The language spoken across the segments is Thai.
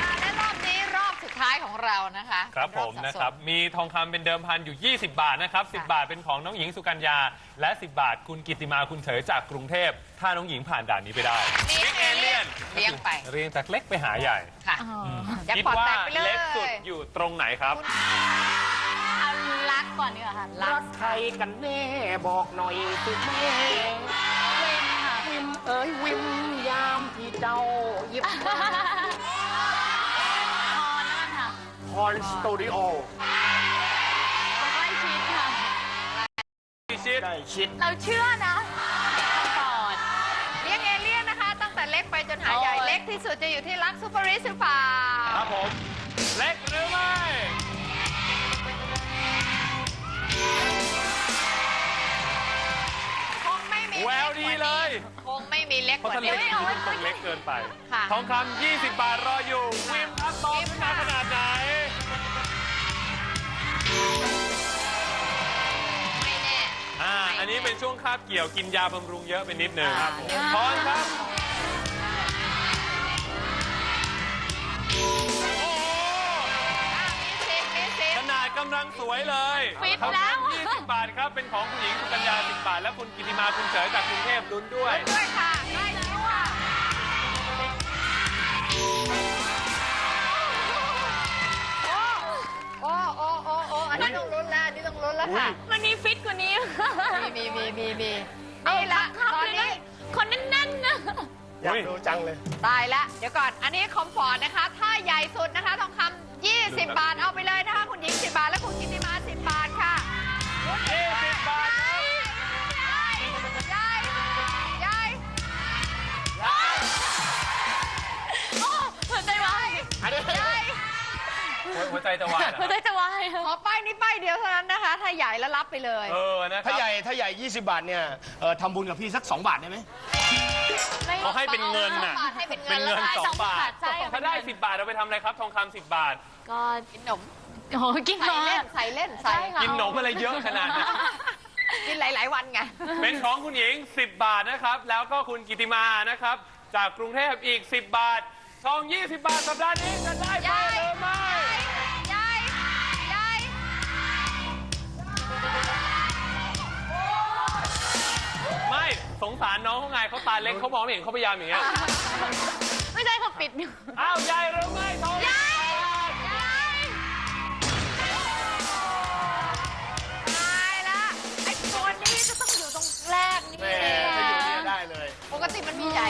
อ่าและรอบนี้รอบสุดท้ายของเรานะคะครับเป็ผอมสะนะสครับ มีทองคำเป็นเดิมพันอยู่ 20 บาทนะครับ 10 ค่ะ บาทเป็นของน้องหญิงสุกัญญา และ 10 บาทคุณกิติมาคุณเถยจากกรุงเทพ ถ้าน้องหญิงผ่านด่านนี้ไปได้เลี้ยงเอเลี่ยนเลี้ยงไปเรียงจากเล็กไปหาใหญ่ ค่ะอ๋อแจ็คคิดพอตว่าแตกไปเลยเล็กสุดอยู่ตรงไหนครับ เอารักก่อนดีกว่าค่ะรัรักกใครกันแน่บอกหน่อยสิแม่เวนค่ะวิ มเอ๋ยวิมยามที่เจ้าหยิบพอนั่นค่ะคอนสตูดิโอใกล้ชิดค่ะ พิชิตได้ชิดเราเชื่อนะก่อนเลี้ยงเอเลี่ยนนะคะ ตั้งแต่เล็กไปจนหาใหญ่โอ้ยเล็กที่สุดจะอยู่ที่รักซูเปอร์ริสหรือเปล่า ครับผม เล็กหรือไม่ ล็กเพราะกว่าถ้าเล็กนี้คือคงเล็กเกินไป ค่ะ ทองคำ20 บาทรออยู่วิมอัพบอลขึ้นมาขนาดไหน ไม่แน่ อ่า อันนี้เป็นช่วงคาบเกี่ยวกินยาบำรุงเยอะไปนิดหนึ่งอ่าครับผมทอนครับ โอ้โหอะมีสิทธิ์มีสิทขธิ์นาดกำลังสวยเลยฟิตทองแล้วคำ20 บาทครับ เป็นของคุณหญิงสุกัญญา 10 บาท และคุณกิติมาคุณเฉยจากกรุงเทพลุ้นด้วย ด้วยค่ะใกล้แล้วค่ะ โอ้โอ้โอ้โอ้อันนี้ต้องลุ้นแล้วอันนี้ต้องลุ้นแล้วค่ะ มันมีฟิตกว่านี้ มีมีมีมีมีเอานี่ละ ครับตอนเลยนี้ นะคนแน่นๆนะ อยากดูจังเลย ตายละ เดี๋ยวก่อน อันนี้คอมฟอร์ตนะคะ ถ้าใหญ่สุดนะคะทองคำ20 บาท เอาไปเลยนะคะ คุณหญิง 10 บาท และคุณกิติมา 10 บาทค่ะ20บ หัวใจจะวายเหรอหัวใจจะวายขอป้ายนี้ป้ายเดียวเท่านั้นนะคะ ถ้าใหญ่แล้วรับไปเลย เออนะคถ้ารับใหญ่ถ้าใหญ่ 20 บาทเนี่ยเอ่อทำบุญกับพี่สัก 2 บาทได้ไหม เขาให้เป็นเงินน่ะให้เป็นเงิเป็นนเงินแล้วสองบาทใช่ถ้าได้10บาทเราไปทำอะไรครับทองคำ10บาท ก็กินขนมโอ้โหกินใส่มาเล่นใส่เล่นใส่ใช่ค่ะกินหนมอะไรเยอะขนาดนี้กินหลาย ๆ วันไง เป็นของคุณหญิง 10 บาทนะครับ แล้วก็คุณกิติมานะครับ จากกรุงเทพอีก 10 บาท ทอง 20 บาทสัปดาห์นี้จะได้ไปยายหรือไม่ สงสารน้องเขาไงเขาตาเล็กเขามองไม่เห็นเขาพยายามอย่างเงี้ย ไม่ได้ค่ะปิดอยู่ อ้าวใหญ่หรือไม่ทอง ยายย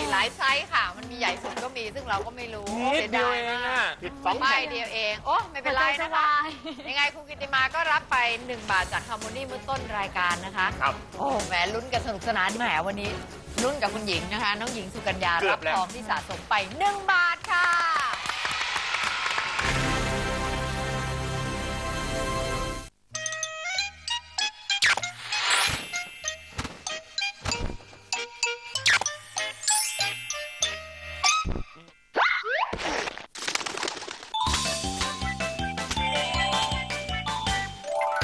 หญ่หลายไซส์ค่ะ มันมีใหญ่สุดก็มีซึ่งเราก็ไม่รู้นิดเดียวเองสีาอะผิดสองป้าแผ่ยนเดียวเอง โอ้ไม่เป็นไรหัวใจจะนะคะวายยังไงคุณกิติมาก็รับไป 1 บาทจากคาร์โมนี่เมื่อต้นรายการนะคะครับโอ้แหมลุ้นกันสนุกสนานแหมวันนี้ลุ้นกับคุณหญิงนะคะ น้องหญิงสุกัญญาเกืรัอบบแล้วทองที่สะสมไป 1 บาทค่ะ